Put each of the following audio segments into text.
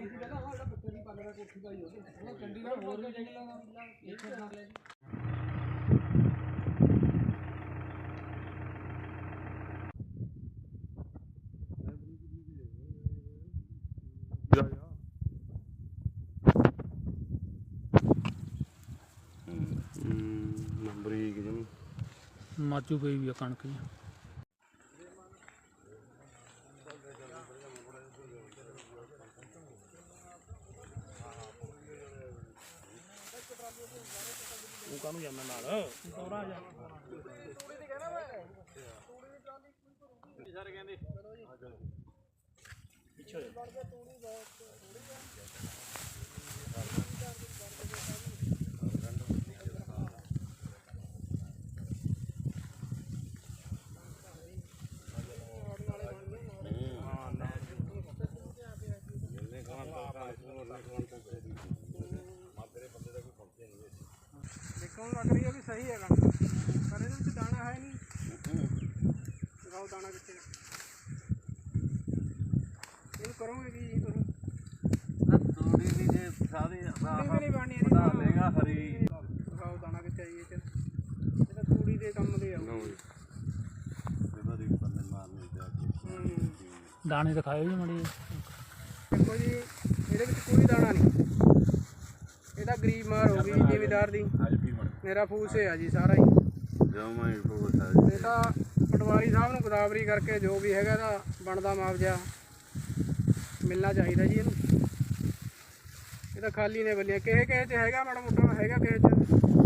ਆਈ ਸੀ ਪਹਿਲਾਂ ਉਹ ਵੀ ਆ ਕਣਕ ਨਾਲ ਜੀ। ਨੰਬਰ ਹੀ ਕਿ ਜਮ ਮਾਚੂ ਪਈ ਵੀ ਆ ਕਣਕ ਜੀ ਉਹ ਕਾਹਨੂੰ ਜਾਂਦਾ ਨਾਲ। ਸਾਰੇ ਕਹਿੰਦੇ ਪਿੱਛੇ ਹੋ ਜਾ। ਹਾਂ ਨਾ ਜਿੰਨੇ ਖਾਣ ਤੋਂ ਖਾਣ ਤੋਂ ਉਹਨੇ ਖਾਣ ਤੇਰੀ ਮਾਤਰੇ ਬੰਦੇ ਦਾ ਕੋਈ ਫੰਕਸ਼ਨ ਨਹੀਂ ਦੇਖਣ ਨੂੰ ਲੱਗ ਰਹੀ ਹੈ ਵੀ ਸਹੀ ਹੈ ਕਣਕ ਪਰ ਇਹਦੇ ਵਿੱਚ ਦਾਣਾ ਹੈ ਨਹੀਂ। ਦਿਖਾਓ ਦਾਣਾ ਕਿੱਥੇ ਹੈ ਇਹਨੂੰ ਕਰੋਗੇ ਕੀ ਜੀ ਤੁਸੀਂ? ਤੂੜੀ ਵੀ ਜੇ ਸਾਰੇ ਤੂੜੀ ਵੀ ਨਹੀਂ ਬਣਨੀ ਇਹਦੀ। ਬਣਾ ਤਾਂ। ਲੇਗਾ ਹਰੀ। ਦਿਖਾਓ ਦਾਣਾ ਕਿੱਥੇ ਆਈ ਇਹ ਚ ਇਹ ਤਾਂ ਤੂੜੀ ਦੇ ਕੰਮ ਦੇ ਆਉ ਇਹਦਾ ਦੀ ਬੰਦੇ ਮਾਰਨੇ ਜਾ ਕੇ। ਹੂੰ। ਦਾਣੇ ਦਿਖਾਇਓ ਜੀ ਮੜੀ ਦੇਖੋ ਜੀ ਇਹਦੇ ਵਿੱਚ ਕੋਈ ਦਾਣਾ ਨਹੀਂ। ਇਹ ਤਾਂ ਗਰੀਬ ਮਾਰ ਹੋ ਗਈ ਜ਼ਿਮੀਦਾਰ ਦੀ। ਮੇਰਾ ਫੂਸ ਹੈ ਜੀ ਸਾਰਾ ਹੀ। ਜਮਾ ਹੀ ਬਹੁਤ ਹੈ ਇਹ ਤਾਂ ਪਟਵਾਰੀ ਸਾਹਿਬ ਨੂੰ ਗਦਾਵਰੀ ਕਰਕੇ ਜੋ ਵੀ ਹੈਗਾ ਇਹਦਾ ਬਣਦਾ ਮੁਆਵਜ਼ਾ ਮਿਲਣਾ ਚਾਹੀਦਾ ਜੀ ਇਹਨੂੰ। ਇਹ ਤਾਂ ਖਾਲੀ ਨੇ ਬੱਲੀਆਂ ਕਿਸੇ ਕਿਸੇ 'ਚ ਹੈਗਾ ਮਾੜਾ ਮੋਟਾ ਹੈਗਾ ਕਿਸੇ 'ਚ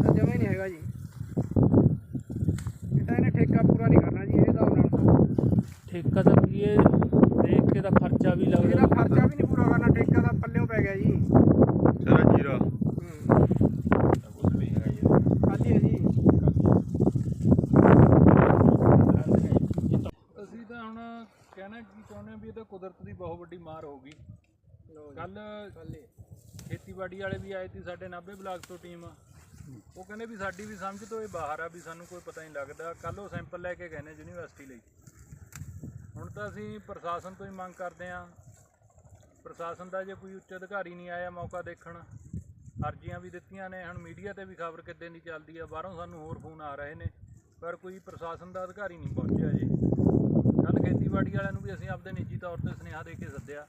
ਤਾਂ ਜਮਾ ਹੀ ਨਹੀਂ ਹੈਗਾ ਜੀ। ਇਹ ਤਾਂ ਇਹਨੇ ਠੇਕਾ ਪੂਰਾ ਨਹੀਂ ਕਰਨਾ ਜੀ ਇਹ ਹਿਸਾਬ ਨਾਲ ਠੇਕਾ ਤਾਂ ਵੀ ਇਹ ਦੇਖ ਕੇ ਦਾ ਖਰਚਾ ਵੀ ਇਹਦਾ ਲੱਗਦਾ ਖਰਚਾ ਵੀ ਨਹੀਂ ਪੂਰਾ ਕਰਨਾ ਠੇਕਾ ਦਾ ਪੱਲਿਓ ਪੈ ਗਿਆ ਜੀ ਚਲਾ ਜੀਰਾ ਹੂੰ ਕੁਝ ਵੀ ਹੈਗਾ ਜੀ ਖਾਲੀ ਹੈ ਜੀ ਅਸੀਂ ਤਾਂ ਹੁਣ ਕਹਿਣਾ ਕੀ ਚਾਹੁੰਦੇ ਹਾਂ ਵੀ ਇਹ ਤਾਂ ਕੁਦਰਤ ਦੀ ਬਹੁਤ ਵੱਡੀ ਮਾਰ ਹੋ ਗਈ ਕੱਲ ਖੇਤੀਬਾੜੀ ਵਾਲੇ ਵੀ ਆਏ ਸੀ ਸਾਡੇ ਨਾਭੇ ਬਲਾਕ ਤੋਂ ਟੀਮ। ਉਹ ਕਹਿੰਦੇ ਵੀ ਸਾਡੀ ਵੀ ਸਮਝ ਤੋਂ ਇਹ ਬਾਹਰ ਆ ਵੀ ਸਾਨੂੰ ਕੋਈ ਪਤਾ ਨਹੀਂ ਲੱਗਦਾ। ਕੱਲ ਉਹ ਸੈਂਪਲ ਲੈ ਕੇ ਗਏ ਨੇ ਯੂਨੀਵਰਸਿਟੀ ਲਈ। ਹੁਣ ਤਾਂ ਅਸੀਂ ਪ੍ਰਸ਼ਾਸਨ ਤੋਂ ਹੀ ਮੰਗ ਕਰਦੇ ਹਾਂ। ਪ੍ਰਸ਼ਾਸਨ ਦਾ ਜੇ ਕੋਈ ਉੱਚ ਅਧਿਕਾਰੀ ਨਹੀਂ ਆਇਆ ਮੌਕਾ ਦੇਖਣ ਅਰਜ਼ੀਆਂ ਵੀ ਦਿੱਤੀਆਂ ਨੇ। ਹੁਣ ਮੀਡੀਆ ਤੇ ਵੀ ਖਬਰ ਕਿੱਦਾਂ ਦੀ ਚੱਲਦੀ ਆ ਬਾਹਰੋਂ ਸਾਨੂੰ ਹੋਰ ਫੋਨ ਆ ਰਹੇ ਨੇ। ਪਰ ਕੋਈ ਪ੍ਰਸ਼ਾਸਨ ਦਾ ਅਧਿਕਾਰੀ ਨਹੀਂ ਪਹੁੰਚਿਆ ਜੀ। ਕੱਲ ਖੇਤੀਬਾੜੀ ਵਾਲਿਆਂ ਨੂੰ ਵੀ ਅਸੀਂ ਆਪਦੇ ਨਿੱਜੀ ਤੌਰ ਤੇ ਸੁਨੇਹਾ ਦੇ ਕੇ ਸੱਦਿਆ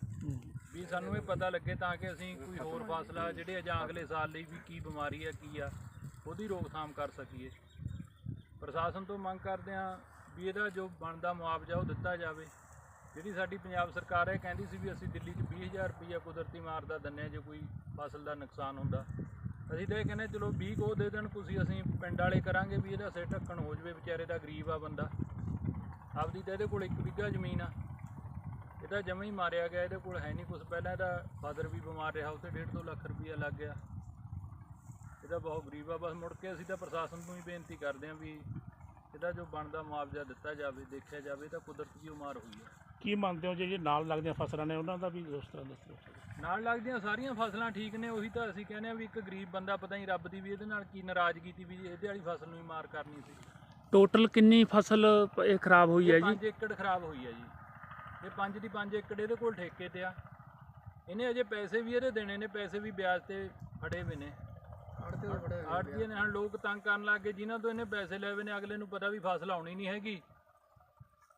ਵੀ ਸਾਨੂੰ ਇਹ ਪਤਾ ਲੱਗੇ ਤਾਂ ਕਿ ਅਸੀਂ ਕੋਈ ਹੋਰ ਫਾਸਲਾ ਜਿਹੜੇ ਜਾਂ ਅਗਲੇ ਸਾਲ ਲਈ ਵੀ ਕੀ ਬਿਮਾਰੀ ਹੈ ਕੀ ਆ, ਉਹਦੀ ਰੋਕਥਾਮ ਕਰ ਸਕੀਏ। ਪ੍ਰਸ਼ਾਸਨ ਤੋਂ ਮੰਗ ਕਰਦੇ ਹਾਂ ਵੀ ਇਹਦਾ ਜੋ ਬਣਦਾ ਮੁਆਵਜ਼ਾ ਉਹ ਦਿੱਤਾ ਜਾਵੇ। ਜਿਹੜੀ ਸਾਡੀ ਪੰਜਾਬ ਸਰਕਾਰ ਹੈ ਕਹਿੰਦੀ ਸੀ ਵੀ ਅਸੀਂ ਦਿੱਲੀ 'ਚ 20000 ਰੁਪਈਆ ਕੁਦਰਤੀ ਮਾਰ ਦਾ ਦਿੰਦੇ ਹਾਂ ਜੇ ਕੋਈ ਫਸਲ ਦਾ ਨੁਕਸਾਨ ਹੁੰਦਾ। ਅਸੀਂ ਤਾਂ ਇਹ ਕਹਿੰਦੇ ਚਲੋ 20 ਕੋ ਦੇ ਦੇਣ, ਤੁਸੀਂ ਅਸੀਂ ਪਿੰਡ ਵਾਲੇ ਕਰਾਂਗੇ ਵੀ ਇਹਦਾ ਸਿਰ ਢੱਕਣ ਹੋ ਜਵੇ, ਵਿਚਾਰੇ ਦਾ ਗਰੀਬ ਆ ਬੰਦਾ। ਆਪਦੀ ਤਾਂ ਇਹਦੇ ਕੋਲ ਇੱਕ ਬਿੱਘਾ ਜ਼ਮੀਨ ਆ। ਇਹਦਾ ਜਮਾ ਹੀ ਮਾਰਿਆ ਗਿਆ ਇਹਦੇ ਕੋਲ ਹੈ ਨਹੀਂ ਕੁਝ ਪਹਿਲਾਂ ਇਹਦਾ ਫਾਦਰ ਵੀ ਬਿਮਾਰ ਰਿਹਾ ਉੱਥੇ 1.5 ਲੱਖ ਰੁਪਈਆ ਲੱਗ ਗਿਆ। ਇਹਦਾ ਬਹੁਤ ਗਰੀਬ ਆ। ਬਸ ਮੁੜ ਕੇ ਅਸੀਂ ਤਾਂ ਪ੍ਰਸ਼ਾਸਨ ਨੂੰ ਹੀ ਬੇਨਤੀ ਕਰਦੇ ਹਾਂ ਵੀ ਇਹਦਾ ਜੋ ਬਣਦਾ ਮੁਆਵਜ਼ਾ ਦਿੱਤਾ ਜਾਵੇ ਦੇਖਿਆ ਜਾਵੇ ਤਾਂ ਕੁਦਰਤ ਦੀ ਉਹ ਮਾਰ ਹੋਈ ਹੈ। ਕੀ ਮੰਨਦੇ ਹੋ ਜੀ ਜੇ ਨਾਲ ਲੱਗਦੀਆਂ ਫਸਲਾਂ ਨੇ ਉਹਨਾਂ ਦਾ ਵੀ ਉਸ ਤਰ੍ਹਾਂ ਦੱਸੋ। ਨਾਲ ਲੱਗਦੀਆਂ ਸਾਰੀਆਂ ਫਸਲਾਂ ਠੀਕ ਨੇ ਉਹੀ ਤਾਂ ਅਸੀਂ ਕਹਿੰਦੇ ਆ ਵੀ ਇੱਕ ਗਰੀਬ ਬੰਦਾ ਪਤਾ ਨਹੀਂ ਰੱਬ ਦੀ ਵੀ ਇਹਦੇ ਨਾਲ ਕੀ ਨਾਰਾਜ਼ਗੀ ਸੀ ਵੀ ਇਹਦੇ ਵਾਲੀ ਫਸਲ ਨੂੰ ਹੀ ਮਾਰ ਕਰਨੀ ਸੀ। ਟੋਟਲ ਕਿੰਨੀ ਫਸਲ ਇਹ ਖਰਾਬ ਹੋਈ ਹੈ ਜੀ? 5 ਏਕੜ ਖਰਾਬ ਹੋਈ ਹੈ ਜੀ। ਇਹ 5 ਦੀ 5 ਏਕੜ ਇਹਦੇ ਕੋਲ ਠੇਕੇ ਤੇ ਆ। ਇਹਨੇ ਅਜੇ ਪੈਸੇ ਵੀ ਇਹਦੇ ਦੇਣੇ ਨੇ ਪੈਸੇ ਵੀ ਵਿਆਜ ਤੇ ਫੜੇ ਹੋਏ ਨੇ। ਆੜਤੀਏ ਨੇ ਹੁਣ ਲੋਕ ਤੰਗ ਕਰਨ ਲੱਗ ਗਏ। ਜਿਨ੍ਹਾਂ ਤੋਂ ਇਹਨੇ ਪੈਸੇ ਲਏ ਹੋਏ ਨੇ ਅਗਲੇ ਨੂੰ ਪਤਾ ਵੀ ਫਸਲ ਆਉਣੀ ਨਹੀਂ ਹੈਗੀ।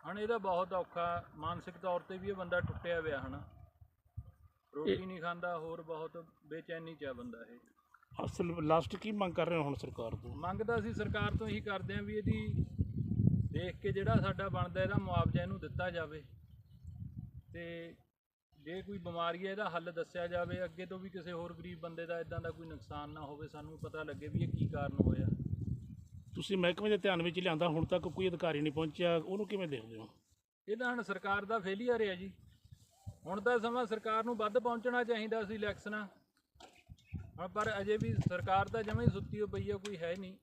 ਹੁਣ ਇਹਦਾ ਬਹੁਤ ਔਖਾ ਮਾਨਸਿਕ ਤੌਰ ਤੇ ਵੀ ਇਹ ਬੰਦਾ ਟੁੱਟਿਆ ਹੋਇਆ ਹਨ ਰੋਟੀ ਨਹੀਂ ਖਾਂਦਾ ਹੋਰ ਬਹੁਤ ਬੇਚੈਨੀ ਚ ਆ ਬੰਦਾ ਇਹ। ਅਸਲ ਲਾਸਟ ਕੀ ਮੰਗ ਕਰ ਰਹੇ ਹੋ ਹੁਣ ਸਰਕਾਰ ਤੋਂ? ਮੰਗ ਤਾਂ ਅਸੀਂ ਸਰਕਾਰ ਤੋਂ ਇਹੀ ਕਰਦੇ ਹਾਂ ਵੀ ਇਹਦੀ ਦੇਖ ਕੇ ਜਿਹੜਾ ਸਾਡਾ ਬਣਦਾ ਇਹਦਾ ਮੁਆਵਜ਼ਾ ਇਹਨੂੰ ਦਿੱਤਾ ਜਾਵੇ। ਤੇ ਜੇ ਕੋਈ ਬਿਮਾਰੀ ਹੈ ਇਹਦਾ ਹੱਲ ਦੱਸਿਆ ਜਾਵੇ। ਅੱਗੇ ਤੋਂ ਵੀ ਕਿਸੇ ਹੋਰ ਗਰੀਬ ਬੰਦੇ ਦਾ ਇਦਾਂ ਦਾ ਕੋਈ ਨੁਕਸਾਨ ਨਾ ਹੋਵੇ ਸਾਨੂੰ ਪਤਾ ਲੱਗੇ ਵੀ ਇਹ ਕੀ ਕਾਰਨ ਹੋਇਆ। ਤੁਸੀਂ ਮਹਿਕਮੇ ਦੇ ਧਿਆਨ ਵਿੱਚ ਲਿਆਂਦਾ ਹੁਣ ਤੱਕ ਕੋਈ ਅਧਿਕਾਰੀ ਨਹੀਂ ਪਹੁੰਚਿਆ ਉਹਨੂੰ ਕਿਵੇਂ ਦੇਖਦੇ ਹੋ? ਇਹ ਤਾਂ ਹੁਣ ਸਰਕਾਰ ਦਾ ਫੇਲੀਅਰ ਹੈ ਜੀ। ਹੁਣ ਤਾਂ ਸਮਾਂ ਸਰਕਾਰ ਨੂੰ ਵੱਧ ਪਹੁੰਚਣਾ ਚਾਹੀਦਾ ਸੀ ਇਲੈਕਸ਼ਨਾਂ ਹੁਣ ਪਰ ਅਜੇ ਵੀ ਸਰਕਾਰ ਤਾਂ ਜਮਾਂ ਹੀ ਸੁੱਤੀ ਹੋ ਪਈ ਹੈ ਕੋਈ ਹੈ ਨਹੀਂ।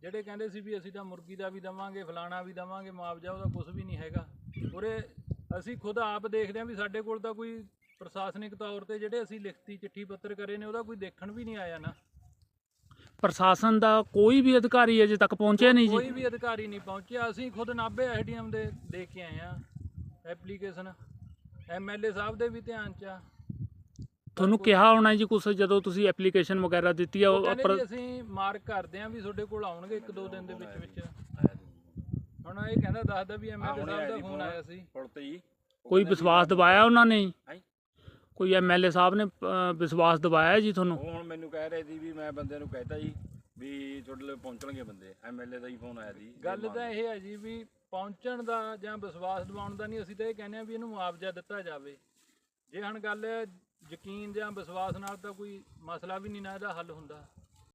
ਜਿਹੜੇ ਕਹਿੰਦੇ ਸੀ ਵੀ ਅਸੀਂ ਤਾਂ ਮੁਰਗੀ ਦਾ ਵੀ ਦਵਾਂਗੇ ਫਲਾਣਾ ਵੀ ਦਵਾਂਗੇ ਮੁਆਵਜ਼ਾ ਉਹਦਾ ਕੁਝ ਵੀ ਨਹੀਂ ਹੈਗਾ। ਉਰੇ ਅਸੀਂ ਖੁਦ ਆਪ ਦੇਖਦੇ ਹਾਂ ਵੀ ਸਾਡੇ ਕੋਲ ਤਾਂ ਕੋਈ ਪ੍ਰਸ਼ਾਸਨਿਕ ਤੌਰ ਤੇ ਜਿਹੜੇ ਅਸੀਂ ਲਿਖਤੀ ਚਿੱਠੀ ਪੱਤਰ ਕਰੇ ਨੇ ਉਹਦਾ ਕੋਈ ਦੇਖਣ ਵੀ ਨਹੀਂ ਆਇਆ ਨਾ। ਪ੍ਰਸ਼ਾਸਨ ਦਾ ਕੋਈ ਵੀ ਅਧਿਕਾਰੀ ਅਜੇ ਤੱਕ ਪਹੁੰਚਿਆ ਨਹੀਂ ਕੋਈ ਜੀ ਵੀ ਅਧਿਕਾਰੀ ਨਹੀਂ ਪਹੁੰਚਿਆ। ਅਸੀਂ ਖੁਦ ਨਾਭੇ ਐਸਡੀਐਮ ਦੇ ਦੇ ਕੇ ਆਏ ਆ ਐਪਲੀਕੇਸ਼ਨ। ਐਮਐਲਏ ਸਾਹਿਬ ਦੇ ਵੀ ਧਿਆਨ ਚ ਆ। ਤੁਹਾਨੂੰ ਕਿਹਾ ਹੋਣਾ ਜੀ ਕੁਛ ਜਦੋਂ ਤੁਸੀਂ ਐਪਲੀਕੇਸ਼ਨ ਵਗੈਰਾ ਦਿੱਤੀ ਆ ਉਹ ਪਰ ਅਸੀਂ ਮਾਰਕ ਕਰਦੇ ਆਂ ਵੀ ਤੁਹਾਡੇ ਕੋਲ ਆਉਣਗੇ ਇੱਕ ਦੋ ਦਿਨ ਦੇ ਵਿੱਚ ਵਿੱਚ। ਹੁਣ ਇਹ ਕਹਿੰਦਾ ਦੱਸਦਾ ਵੀ ਐਮਐਲਏ ਸਾਹਿਬ ਦਾ ਫੋਨ ਆਇਆ ਸੀ। ਪੁਲ ਤੇ ਜੀ। ਕੋਈ ਵਿਸ਼ਵਾਸ ਦਿਵਾਇਆ ਉਹਨਾਂ ਨੇ? ਹੈਂ? ਕੋਈ ਐਮਐਲਏ ਸਾਹਿਬ ਨੇ ਵਿਸ਼ਵਾਸ ਦਿਵਾਇਆ ਜੀ ਤੁਹਾਨੂੰ? ਉਹ ਹੁਣ ਮੈਨੂੰ ਕਹਿ ਰਹੇ ਸੀ ਵੀ ਮੈਂ ਬੰਦੇ ਨੂੰ ਕਹਿਤਾ ਜੀ ਵੀ ਤੁਹਾਡੇ ਲਈ ਪਹੁੰਚਣਗੇ ਬੰਦੇ। ਐਮਐਲਏ ਦਾ ਹੀ ਫੋਨ ਆਇਆ ਸੀ। ਗੱਲ ਤਾਂ ਇਹ ਹੈ ਜੀ ਵੀ ਪਹੁੰਚਣ ਦਾ ਜਾਂ ਵਿਸ਼ਵਾਸ ਦਿਵਾਉਣ ਦਾ ਨਹੀਂ ਅਸੀਂ ਤਾਂ ਇਹ ਕਹਿੰਦੇ ਆ ਵੀ ਇਹਨੂੰ ਮੁਆਵਜ਼ਾ ਦਿੱਤਾ ਜਾਵੇ। ਜੇ ਹੁਣ ਗੱਲ ਯਕੀਨ ਜਾਂ ਵਿਸ਼ਵਾਸ ਨਾਲ ਤਾਂ ਕੋਈ ਮਸਲਾ ਵੀ ਨਹੀਂ ਨਾ ਇਹਦਾ ਹੱਲ ਹੁੰਦਾ।